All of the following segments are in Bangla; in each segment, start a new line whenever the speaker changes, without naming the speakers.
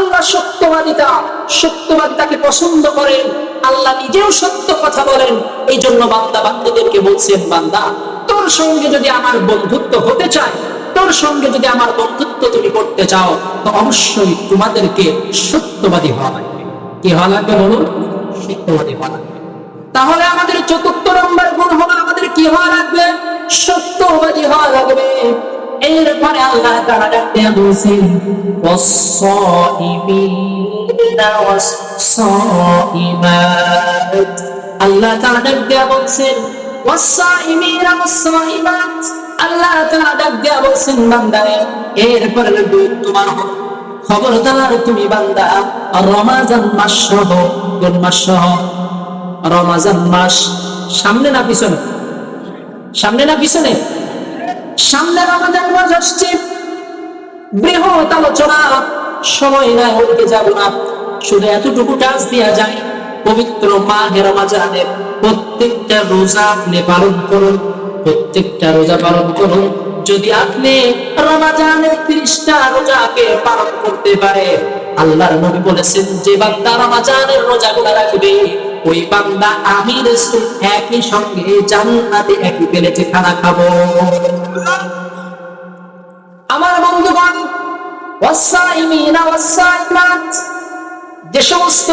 আল্লাহ সত্যবাদিতা, সত্যবাদিতাকে পছন্দ করেন। আল্লাহ নিজেও সত্য কথা বলেন। এই জন্য বান্দা বান্দাদেরকে বলছেন, বান্দা, তোর সঙ্গে যদি আমার বন্ধুত্ব হতে চায়, তোর সঙ্গে যদি আমার বন্ধুত্ব তুমি করতে চাও, তো অবশ্যই তোমাদেরকে সত্যবাদী হওয়া লাগবে। কি হওয়া লাগবে বলুন? সত্যবাদী হওয়া লাগবে। তাহলে আমাদের চতুর্থ নম্বর গুণ হলো আমাদের কি হওয়া লাগবে? সত্যবাদী হওয়া লাগবে। এরপরে আল্লাহ তারা ডাকতে বলছেন والصائمين والصائمات আল্লাহ তারা ডাক দেয়া বলছেন والصائمين والصائمات আল্লাহ তারা ডাক দেয়া বলছেন বান্দারে এরপরে তোমার খবরদার তুমি বান্দা রমাজান মাস সহ কোন মাস সহ রমাজান মাস সামনে না পিছনে সামনে না পিছনে সামনে রমাজান মাস আসছে বৃহৎ আলোচনা সময় নাই ওইকে যাব না। শুধু এতটুকু টাচ দেওয়া যায় পবিত্র মাহের রমাজানের প্রত্যেকটা রোজা আপনি পালন করুন, প্রত্যেকটা রোজা পালন করুন। যদি আপনি রমাজানের ত্রিশটা রোজাকে পালন করতে পারে, আল্লাহর নবী বলেছেন, যে বান্দা রমাজানের রোজাগুলো রাখবে, ওই বান্দা আমি রসুল একই সঙ্গে জান্নাতে একই প্লেটে খানা খাব। যে সমস্ত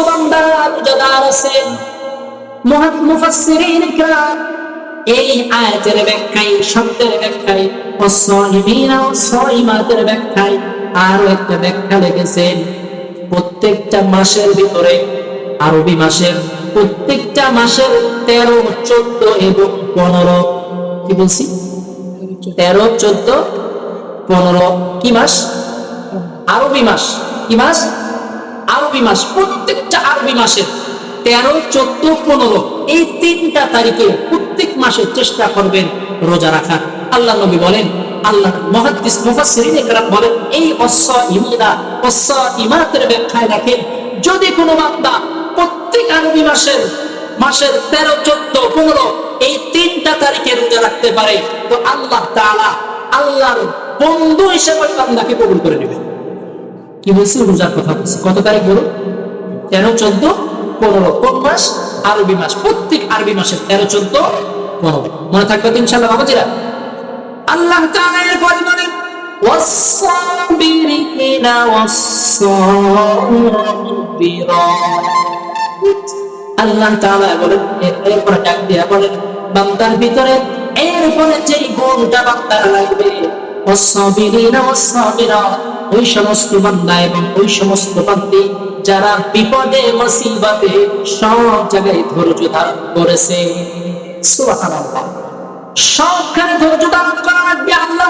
এই ব্যাখ্যায়, শব্দের ব্যাখ্যায় ব্যাখ্যায় আরও একটা ব্যাখ্যা লিখেছেন প্রত্যেকটা মাসের ভিতরে, আরবি মাসের, প্রত্যেকটা মাসের তেরো, চোদ্দ এবং পনেরো, কি বলছি? তেরো, চোদ্দ, পনেরো, কি মাস? আরবি মাস। কি মাস? আরবি মাস, প্রত্যেকটা আরবি মাসের তেরো, চোদ্দ, পনেরো, এই তিনটা তারিখে প্রত্যেক মাসে চেষ্টা করবেন রোজা রাখার। আল্লাহ নবী বলেন, আল্লাহ মহাদিস বলেন, এই অস্স ইমাতের ব্যাখ্যায় রাখেন যদি কোনো বান্দা প্রত্যেক আরবি মাসের মাসের তেরো, চোদ্দ, পনেরো, এই তিনটা তারিখে রোজা রাখতে পারে, তো আল্লাহ আল্লাহর বন্ধু হিসেবে বান্দাকে কবুল করে নেবেন। কি বলছি রোজার কথা বলছি কত তারিখ বলুন তেরো চোদ্দ পনেরো কোন মাস আরবি মাস প্রত্যেক আরবি মাসের তেরো চোদ্দ পনেরো মনে থাকবে তো ইনশাল্লাহ বাবাজিরা আল্লাহ তাআলা এরপরে বলেন والصابرين والصابرات আল্লাহ তাআলা বলেন এর- এরপরে ডাক দিয়া বলেন বান্দার ভিতরে এরপরে যেই গুণটা বান্দার লাগবে والصابرين والصابرات ওই সমস্ত বান্দা এবং ওই সমস্ত বান্দি যারা বিপদে সব জায়গায় ধৈর্য ধারণ করেছে। সবখানে ধৈর্য ধারণ করা লাগবে আল্লাহ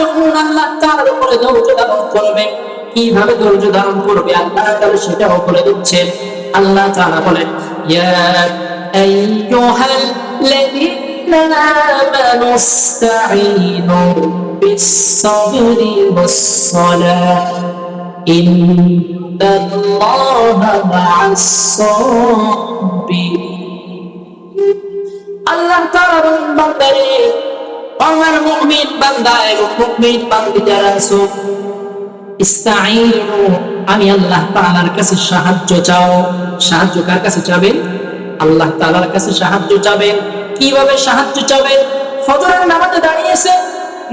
যখন আল্লাহ উপরে ধৈর্য ধারণ করবে, কীভাবে ধৈর্য ধারণ করবে আল্লাহ তাআলা সেটাও বলে দিচ্ছেন। আল্লাহ তাআলা বলেন, ইয়া আমানু ইসতাঈনু বিস-সাবরি ওয়াস-সালাহ ইন্নাল্লাহা মা'আস-সাবিরিন আল্লাহ বান্দারে মুমিন বান্দা এবং মুমিন বান্দি যারা আছো আমি আল্লাহ তাআলার কাছে সাহায্য চাও। সাহায্য কার কাছে চাবেন? আল্লাহ তাআলার কাছে সাহায্য চাবেন। কীভাবে সাহায্য চাবেন ফজরের নামাজে দাঁড়িয়েছে,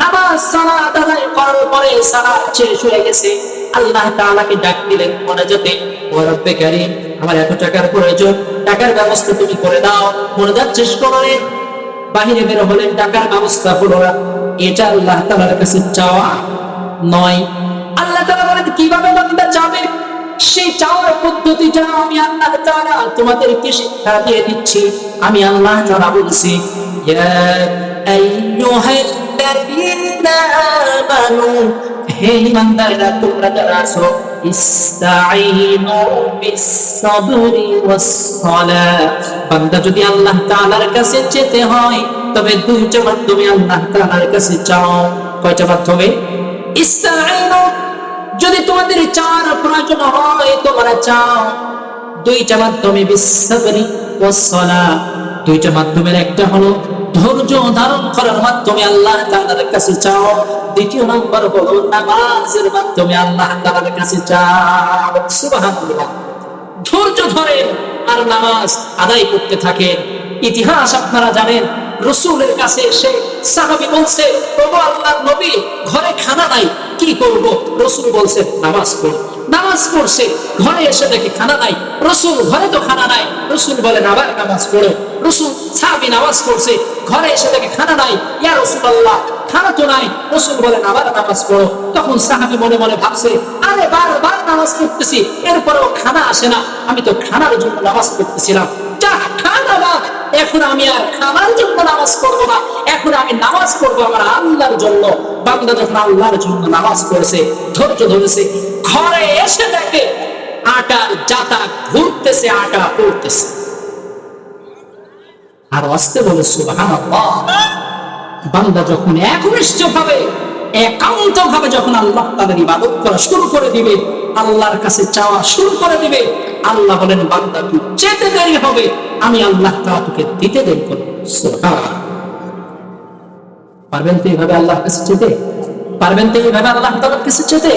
নামাজ সালাত আদায় করার পরে সালাত শেষ হয়ে গেছে। আল্লাহ তাআলাকে ডাক দিলেন মোনাজাতে ও রব্বে কারীম, আমার এত টাকার প্রয়োজন, টাকার ব্যবস্থা তুমি করে দাও মোনাজাত শেষ করে বাহিরে বের হলেন টাকার ব্যবস্থা হলো না। এটা আল্লাহ তাআলার কাছে চাওয়া নয়। আল্লাহ তাআলা বলেন, কীভাবে বান্দা চাবে? সেই চাওয়ার পদ্ধতিটা আমি আল্লাহ তাআলা তোমাদেরকে শিক্ষা দিয়ে দিচ্ছি, আমি আল্লাহ তাআলা বলছি হে ইমানদারেরা, তোমরা যারা আছো বান্দা যদি আল্লাহ তাআলার কাছে যেতে হয়, তবে দুইটা মাধ্যমে আল্লাহ তাআলার কাছে চাও কয়টা মাধ্যমে? ইস্তাঈনু যদি তোমাদের চার প্রয়োজন হয়, তোমরা চাও। দুইটা মাধ্যমে বিস-সাবরি ওয়াস-সালাহ দুইটা মাধ্যমের একটা হলো ধৈর্য ধারণ করার মাধ্যমে আল্লাহ তাআলার কাছে চাও। দ্বিতীয় নম্বর হলো নামাজের মাধ্যমে আল্লাহ তাআলার কাছে চাও। সুবহানাল্লাহ। ধৈর্য ধরেন আর নামাজ আদায় করতে থাকেন। ইতিহাস আপনারা জানেন রসুলের কাছে এসে সাহাবি বলছে প্রভু আল্লাহ নবী, ঘরে খানা নাই, কি করব? রসুল বলছে, নামাজ পড়। নামাজ পড়ছে, ঘরে এসে দেখে খানা নাই। রসুল, ঘরে তো খানা নাই। রসুল বলেন, আবার নামাজ পড়ো। রসুল সাহাবি নামাজ পড়ছে, ঘরে এসে দেখে খানা নাই। ইয়া রসুল আল্লাহ খানা তো নাই। রসুল বলেন, আবার নামাজ পড়ো। তখন সাহাবি মনে মনে ভাবছে, আরে, বারবার নামাজ পড়তেছি, এরপরেও খানা আসে না। আমি তো খানার জন্য নামাজ পড়তেছিলাম। যা খানা এখন আমি আর খানার জন্য নামাজ পড়ব না। এখন আমি নামাজ পড়ব আমার আল্লাহর জন্য। বান্দা যখন আল্লাহর জন্য নামাজ পড়েছে, ধৈর্য ধরেছে, ঘরে এসে দেখে আটার জাতা ঘুরতেছে, আটা পড়তেছে। আর আসতে বলে, সুবহানাল্লাহ। বান্দা যখন একনিষ্ঠ ভাবে একান্ত ভাবে যখন আল্লাহ তাদের ইবাদত করা শুরু করে দিবে, আল্লাহর কাছে চাওয়া শুরু করে দিবে আল্লাহ বলেন, বান্দা, তুই যেতে দেরি হবে। আমি আল্লাহ তা তোকে দিতে দেরি করব। পারবেন তো এইভাবে আল্লাহ কাছে যেতে? পারবেন তো এইভাবে আল্লাহ তাআলার কাছে যেতে?